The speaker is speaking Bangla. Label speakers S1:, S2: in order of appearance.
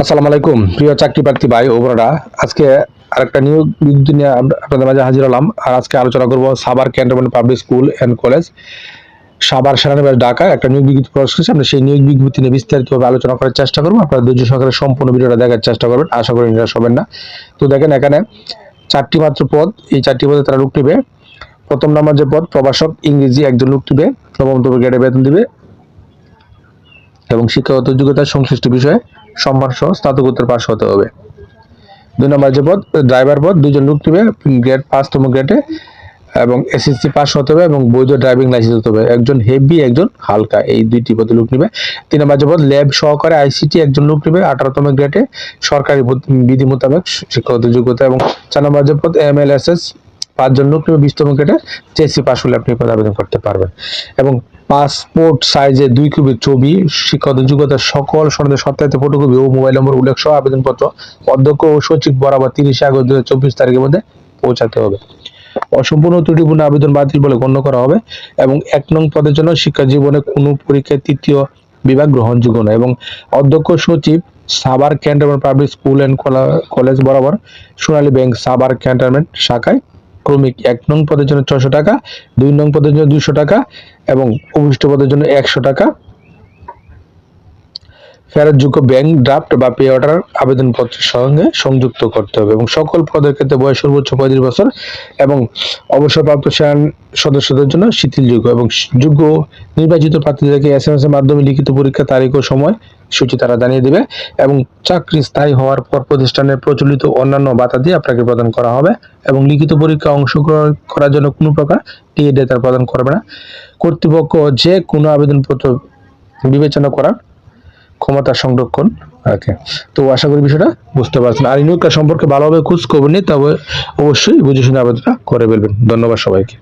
S1: আসসালামু আলাইকুম। প্রিয় চাকরি প্রার্থী ভাই ও বোনেরা, আজকে আরেকটা নিয়োগ বিজ্ঞপ্তি নিয়ে আপ- আপনাদের মাঝে হাজির হলাম। আর আজকে আলোচনা করব Savar cantonment public school and college Savar সেনানিবাস Dhaka একটা নিয়োগ বিজ্ঞপ্তি প্রকাশ করেছে। আমরা সেই নিয়োগ বিজ্ঞপ্তি নিয়ে বিস্তারিতভাবে আলোচনা করার চেষ্টা করব। আপনারা ধৈর্য সহকারে সম্পূর্ণ ভিডিওটা দেখার চেষ্টা করবেন। আশা করি নিরাশ হবেন না। তো দেখেন এখানে চারটি মাত্র পদ, এই চারটি পদে তারা লোক নেবে। প্রথম নাম্বার যে পদ, প্রভাষক ইংরেজি একজন লোক নেবে নবমতম গ্রেডে বেতন দিবে এবং শিক্ষাগত যোগ্যতার সংশ্লিষ্ট বিষয়ে। সম্মান সহ স্নাতকোত্তর পাশ হতে হবে। দুই নম্বর যে পদ ড্রাইভার পদ দুজন লোক নেবে গ্রেড পাঁচতম গ্রেডে এবং এসএসসি পাস হতে হবে এবং বৈধ ড্রাইভিং লাইসেন্স হতে হবে। একজন হেভি একজন হালকা, এই দুইটি পদে লোক নেবে। তিন নম্বর পদ ল্যাব সহকারে আইসিটি একজন লোক নেবে আঠারোতম গ্রেডে সরকারি বিধি মোতাবেক শিক্ষাগত যোগ্যতা এবং চার নম্বর পদ এম এল এস এস পাঁচজন লোক নেবে বিশতম গ্রেডে জেসি পাস হলে আপনি পদে আবেদন করতে পারবেন। এবং পাসপোর্ট সাইজে দুই কপি ছবি, শিক্ষাগত যোগ্যতা সকল সনদের সত্যায়িত ফটোকপি ও মোবাইল নম্বর উল্লেখ সহ আবেদনপত্র, অধ্যক্ষ ও সচিব বরাবর তিরিশে আগস্ট দু চব্বিশ তারিখের মধ্যে পৌঁছাতে হবে। অসম্পূর্ণ ত্রুটিপূর্ণ আবেদন বাতিল বলে গণ্য করা হবে এবং এক নং পদের জন্য শিক্ষা জীবনে কোনো পরীক্ষায় তৃতীয় বিভাগ গ্রহণযোগ্য নয় এবং অধ্যক্ষ, সচিব Savar cantonment public school and college বরাবর সোনালী ব্যাংক সাবার ক্যান্টনমেন্ট শাখায় ক্রমিক এক নং পদের জন্য ছশো টাকা, দুই নং পদের জন্য দুশো টাকা এবং অভিষ্ট পদের জন্য একশো টাকা। ফেরতযোগ্য ব্যাংক ড্রাফট বা পে অর্ডার আবেদনপত্রের সঙ্গে সংযুক্ত করতে হবে এবং সকল পদের ক্ষেত্রে বয়স সর্বোচ্চ পঁয়ত্রিশ বছর এবং অবসরপ্রাপ্ত সেনা সদস্যদের জন্য শিথিলযোগ্য এবং যোগ্য নির্বাচিত প্রার্থীদেরকে এস এম এস এর মাধ্যমে লিখিত পরীক্ষা, তারিখ ও সময় সূচি তারা জানিয়ে দেবে এবং চাকরি স্থায়ী হওয়ার পর প্রতিষ্ঠানের প্রচলিত অন্যান্য বাধা দিয়ে আপনাকে প্রদান করা হবে এবং লিখিত পরীক্ষা অংশগ্রহণ করার জন্য কোনো প্রকার টিএ তারা প্রদান করবে না। কর্তৃপক্ষ যে কোনো আবেদনপত্র বিবেচনা করার ক্ষমতা সংরক্ষণ। রাখে তো আশা করি বিষয়টা বুঝতে পারছেন। আর ইনুকা সম্পর্কে ভালোভাবে খোঁজ খবর নিয়ে তবে অবশ্যই বুঝে শুনে আবেদনটা করে ফেলবেন। ধন্যবাদ সবাইকে।